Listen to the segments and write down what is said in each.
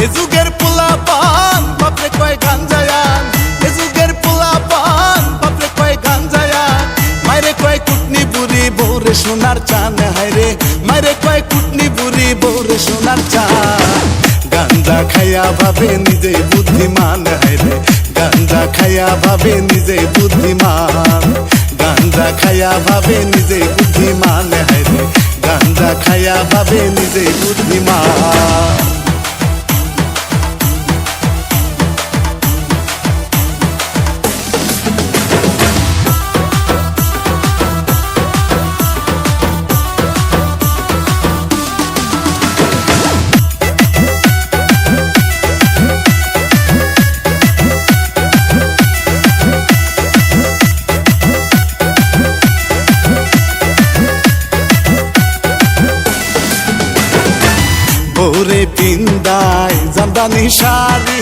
এজুগের যুগের পোলা পান বাপরে কয় গাঞ্জায়ান এ যুগের পোলা পান বাপরে কয় গাঞ্জায়ান মাইরে কয় কুটনি বুড়ি বৌরে সোনার চান, হায়রে। মাইরে কয় কুটনি বুড়ি বৌরে সোনার চান। গাঞ্জা খাইয়া ভাবে নিজে বুদ্ধিমান, হায়রে। গাঞ্জা খাইয়া ভাবে নিজে বুদ্ধিমান। গাঞ্জা খাইয়া ভাবে নিজে বুদ্ধিমান, হায়রে। গাঞ্জা খাইয়া ভাবে নিজে বুদ্ধিমান। ভোরে পিন্দায় জামদানি শাড়ি,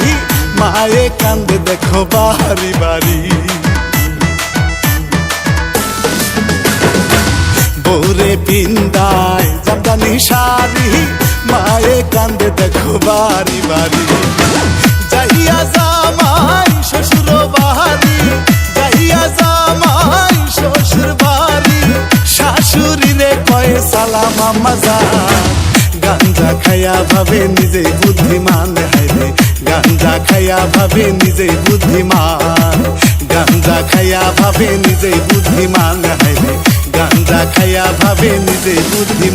মায়ে কান্দে দেখো বাড়ি বাড়ি। ভোরে পিন্দায় জামদানি শাড়ি, মায়ে কান্দে দেখো বাড়ি বাড়ি। যাইয়া জামাই শ্বশুর বাড়ি, যাইয়া জামাই শ্বশুর বাড়ি। শাশুড়ি রে কয়ে সালাম আম্মা গাঞ্জা খাইয়া ভাবে নিজে বুদ্ধিমান হাইরে গাঞ্জা খাইয়া ভাবে নিজে বুদ্ধিমান গাঞ্জা খাইয়া ভাবে নিজে বুদ্ধিমান হাইরে গাঞ্জা খাইয়া ভাবে নিজে বুদ্ধিমান